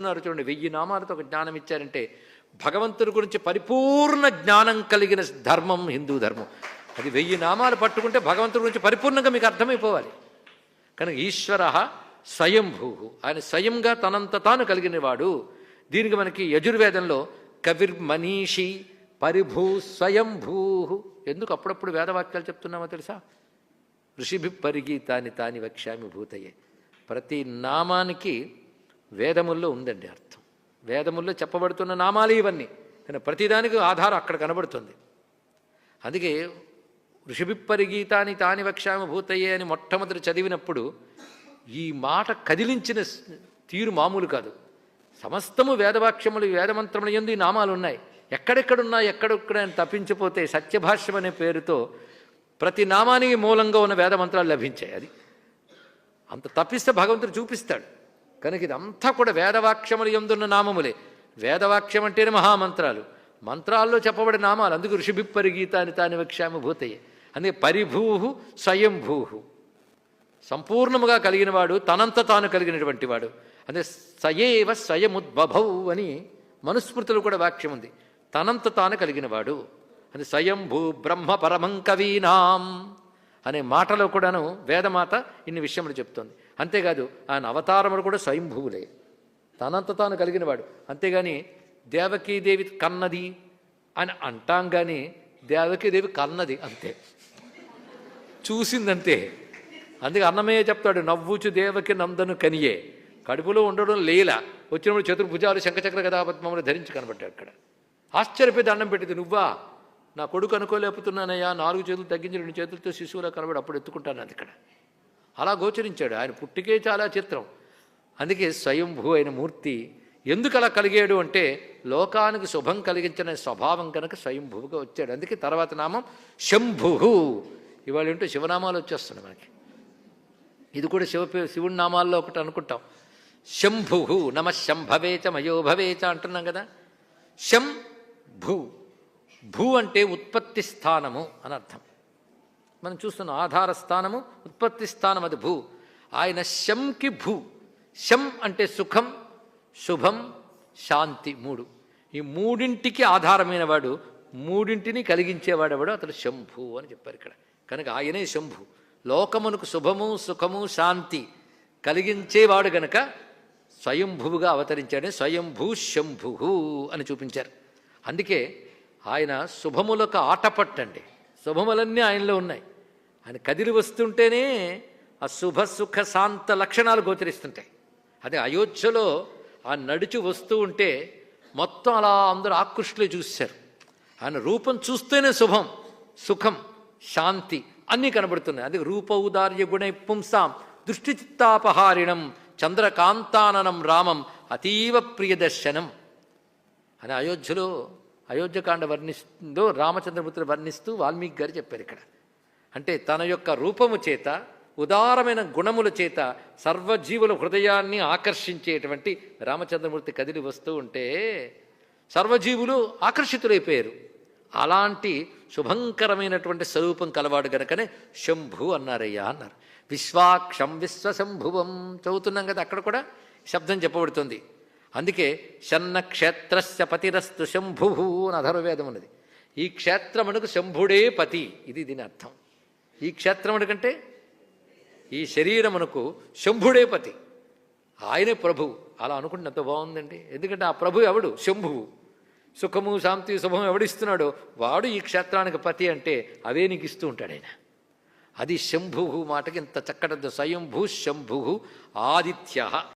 ఉన్నారు చూడండి వెయ్యి నామాలతో ఒక జ్ఞానం ఇచ్చారంటే భగవంతుడి గురించి పరిపూర్ణ జ్ఞానం కలిగిన ధర్మం హిందూ ధర్మం. అది వెయ్యి నామాలు పట్టుకుంటే భగవంతుడి గురించి పరిపూర్ణంగా మీకు అర్థమైపోవాలి. కనుక ఈశ్వర స్వయంభూ. ఆయన స్వయంగా తనంత తాను కలిగినవాడు. దీనికి మనకి యజుర్వేదంలో కవిర్మనీషి పరిభూ స్వయంభూ. ఎందుకు అప్పుడప్పుడు వేదవాక్యాలు చెప్తున్నామో తెలుసా? ఋషిభి పరిగీతాని తాని వక్ష్యామి భూతయే. ప్రతి నామానికి వేదముల్లో ఉందండి అర్థం. వేదముల్లో చెప్పబడుతున్న నామాలు ఇవన్నీ. కానీ ప్రతిదానికి ఆధారం అక్కడ కనబడుతుంది. అందుకే ఋషిభిప్పరిగీతాన్ని తాని వక్షామ భూతయ్యే అని మొట్టమొదటి చదివినప్పుడు ఈ మాట కదిలించిన తీరు మామూలు కాదు. సమస్తము వేదవాక్యములు వేదమంత్రములు ఎందు ఈ నామాలు ఉన్నాయి. ఎక్కడెక్కడున్నా ఎక్కడెక్కడ అని తప్పించిపోతే సత్యభాష్యం అనే పేరుతో ప్రతి నామానికి మూలంగా ఉన్న వేదమంత్రాలు లభించాయి. అది అంత తప్పిస్తే భగవంతుడు చూపిస్తాడు. కనుక ఇదంతా కూడా వేదవాక్యములు ఎందున్న నామములే. వేదవాక్యం అంటేనే మహామంత్రాలు. మంత్రాల్లో చెప్పబడే నామాలు. అందుకు ఋషిభి పరిగీత తాని వక్ష్యామి భూతయ్యే. అందుకే పరిభూ స్వయంభూహు. సంపూర్ణముగా కలిగినవాడు తనంత తాను కలిగినటువంటి వాడు. అదే సయేవ స్వయముద్భవౌ అని మనుస్మృతులు కూడా వాక్యం ఉంది. తనంత తాను కలిగినవాడు. అని స్వయంభూ బ్రహ్మ పరమం కవీనాం అనే మాటలో కూడాను వేదమాత ఇన్ని విషయములు చెప్తోంది. అంతేకాదు ఆయన అవతారములు కూడా స్వయంభువులే. తనంత తాను కలిగినవాడు. అంతేగాని దేవకీదేవి కన్నది అని అంటాం కానీ దేవకీదేవి కన్నది అంతే. చూసిందంతే. అందుకే అన్నమయ్య చెప్తాడు నవ్వుచు దేవకి నందను కనియే. కడుపులో ఉండడం లేల. వచ్చినప్పుడు చతుర్భుజాలు శంఖచక్ర కథాపద్మములు ధరించి కనబడ్డాడు అక్కడ. ఆశ్చర్యపోయి దండం పెట్టింది నువ్వా? నా కొడుకు అనుకోలేకపోతున్నానయ్యా. నాలుగు చేతులు తగ్గించి రెండు చేతులతో శిశువులా కనబడి అప్పుడు ఎత్తుకుంటాను అది ఇక్కడ. అలా గోచరించాడు. ఆయన పుట్టికే చాలా చిత్రం. అందుకే స్వయంభూ అయిన మూర్తి ఎందుకు అలా కలిగాడు అంటే లోకానికి శుభం కలిగించిన స్వభావం కనుక స్వయంభువుగా వచ్చాడు. అందుకే తర్వాత నామం శంభు. ఇవాళ ఏంటో శివనామాలు వచ్చేస్తున్నాయి మనకి. ఇది కూడా శివ శివుడి నామాల్లో ఒకటి అనుకుంటాం. శంభు నమ శంభవేచ మయోభవేచ అంటున్నాం కదా. శం భూ భూ అంటే ఉత్పత్తి స్థానము అని అర్థం. మనం చూస్తున్నాం ఆధార స్థానము ఉత్పత్తి స్థానం అది భూ. ఆయన శంకి భూ. శం అంటే సుఖం శుభం శాంతి మూడు. ఈ మూడింటికి ఆధారమైన వాడు మూడింటిని కలిగించేవాడు ఎవడు అతడు శంభు అని చెప్పారు ఇక్కడ. కనుక ఆయనే శంభు. లోకమునకు శుభము సుఖము శాంతి కలిగించేవాడు గనక స్వయంభువుగా అవతరించాడు స్వయంభూ శంభు అని చూపించారు. అందుకే ఆయన శుభములకు ఆటపట్టండి. శుభములన్నీ ఆయనలో ఉన్నాయి. ఆయన కదిలి వస్తుంటేనే ఆ శుభ సుఖ శాంత లక్షణాలు గోచరిస్తుంటాయి. అదే అయోధ్యలో ఆ నడిచి వస్తూ ఉంటే మొత్తం అలా అందరూ ఆకృష్టులే చూశారు. ఆయన రూపం చూస్తేనే శుభం సుఖం శాంతి అన్నీ కనబడుతున్నాయి. అది రూపౌదార్య గుణై పుంసాం దృష్టి చిత్తాపహారిణం చంద్రకాంతాననం రామం అతీవ ప్రియదర్శనం. అని అయోధ్యలో అయోధ్యకాండ వర్ణిస్తుందో రామచంద్రపుత్రుడు వర్ణిస్తూ వాల్మీకి గారు చెప్పారు ఇక్కడ. అంటే తన యొక్క రూపము చేత ఉదారమైన గుణముల చేత సర్వజీవుల హృదయాన్ని ఆకర్షించేటువంటి రామచంద్రమూర్తి కదిలి వస్తూ ఉంటే సర్వజీవులు ఆకర్షితులైపోయారు. అలాంటి శుభంకరమైనటువంటి స్వరూపం కలవాడు గనకనే శంభు అన్నారయ్యా అన్నారు. విశ్వాక్షం విశ్వశంభువం చదువుతున్నాం కదా అక్కడ కూడా శబ్దం చెప్పబడుతుంది. అందుకే శన్న క్షేత్రస్య పతిరస్తు శంభు అని అధర్వవేదం ఉన్నది. ఈ క్షేత్రమునకు శంభుడే పతి. ఇది దీని అర్థం. ఈ క్షేత్రమునకంటే ఈ శరీరమునకు శంభుడే పతి. ఆయనే ప్రభువు అలా అనుకుంటే ఎంత బాగుందండి. ఎందుకంటే ఆ ప్రభు ఎవడు? శంభువు. సుఖము శాంతి శుభం ఎవడిస్తున్నాడో వాడు ఈ క్షేత్రానికి పతి అంటే అవే నీకు ఇస్తూ ఉంటాడు ఆయన. అది శంభు మాటకి ఇంత చక్కటి స్వయంభూ శంభు ఆదిత్య.